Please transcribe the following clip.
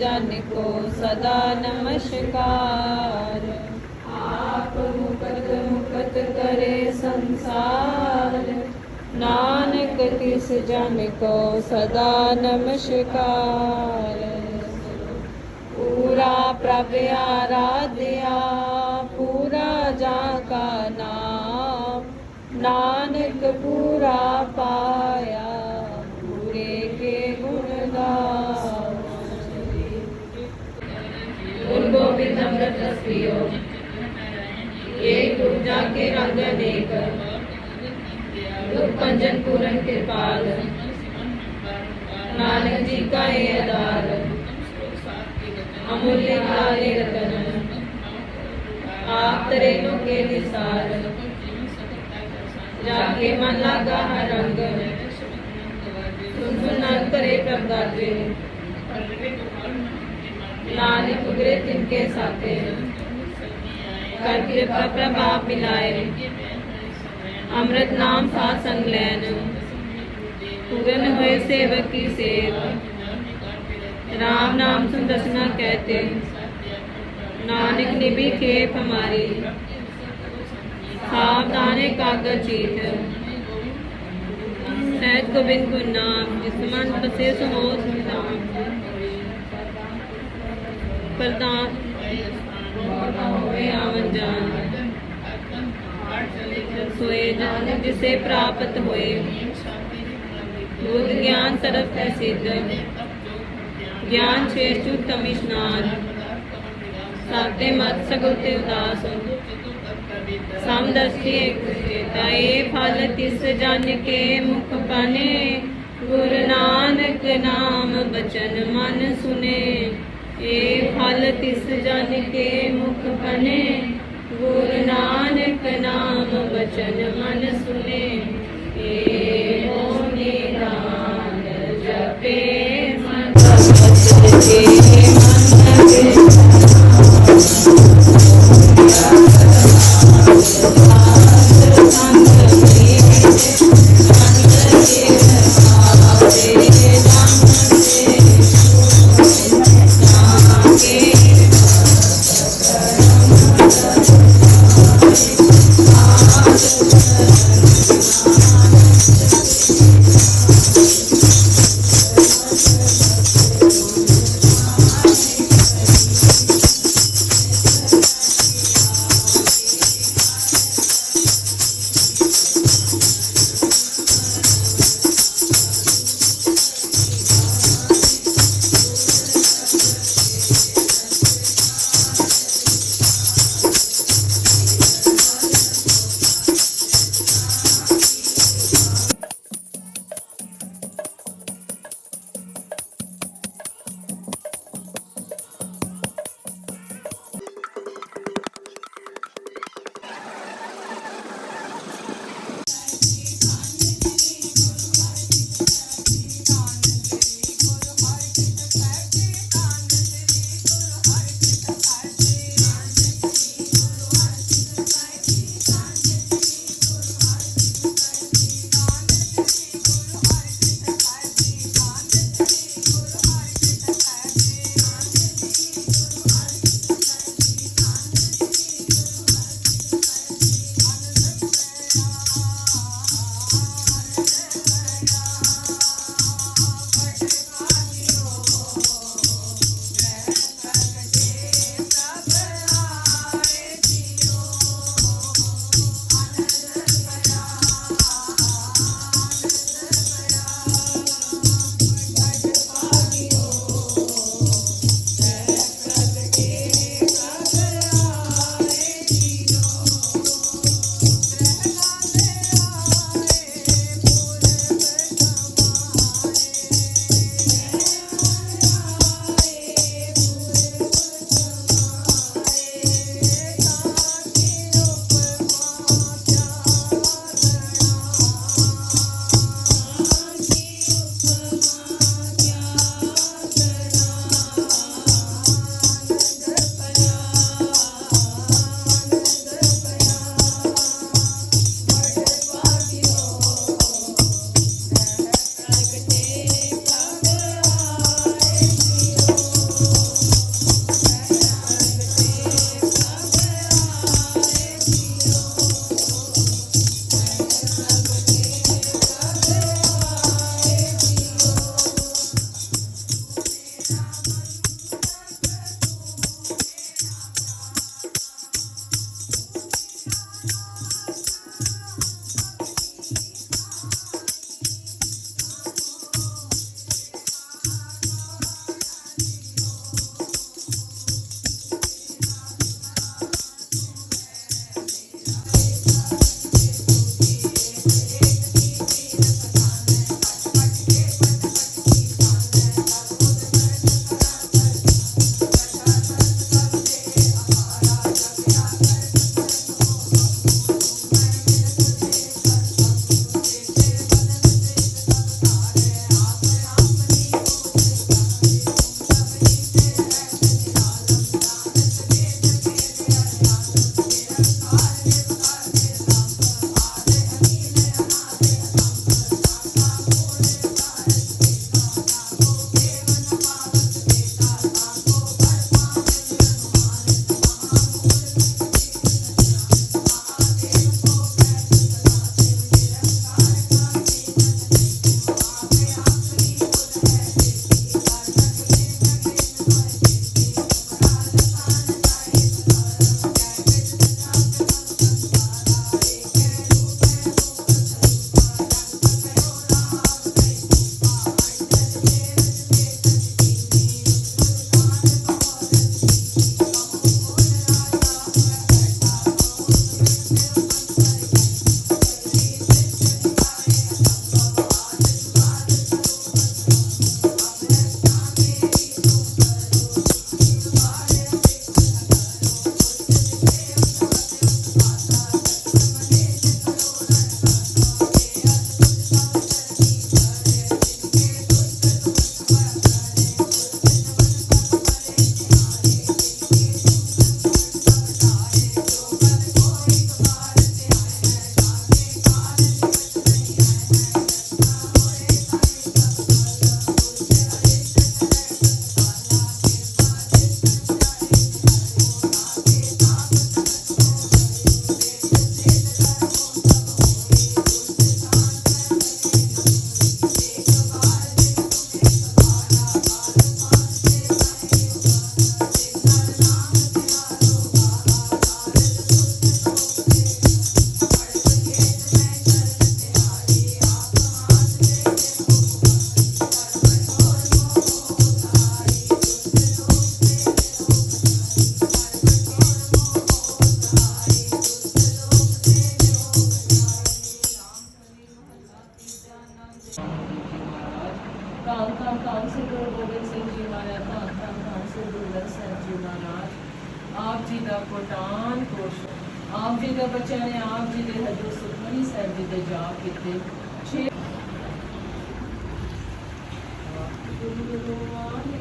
जन को सदा नमस्कार। आप मुकत मुकत करे संसार। नानक तिस जन को सदा नमस्कार। प्रभ आराध्या, पूरा जाका नाम। नानक पूरा पाया, पूरे के गुण गुरु गोविंद अमृत रस पियो एक दूजा के रंग अनेक पूरन कृपाल। नानक जी का ये आधार अमूल्य काले रतन। आप तरेनों के निसार। जाके मन लागा हर सुन सुन करे प्रभदाते नानक उगरे तिनके साथे। कर कृपा प्रभाव मिलाए। अमृत नाम साथ संग लैन पूरन हुए सेवक की सेव। राम नाम सुन दसना कहते, नानक निभि खेप हमारी। सावधान कागज़ चीत। सहज गोविंद गुण नाम, जिस मन बसे सुहो सुधाम प्रदान आवन जान। सोए जान जिसे प्राप्त होए। बुद्ध ज्ञान तरफ़ है सिद्ध ज्ञान श्रेष्ठ उत्तम स्नान साते मत सगुते उदास समदस्ती एक चेता ये फल तिस जन के मुख बने गुरु नानक नाम बचन मन सुने ये फल तिस जन के मुख बने गुरु नानक नाम बचन मन सुने भगत के ਦੇ ਜਾ ਕਿਤੇ ਛੇ ਗੁਰੂ ਗੋਵਾਂ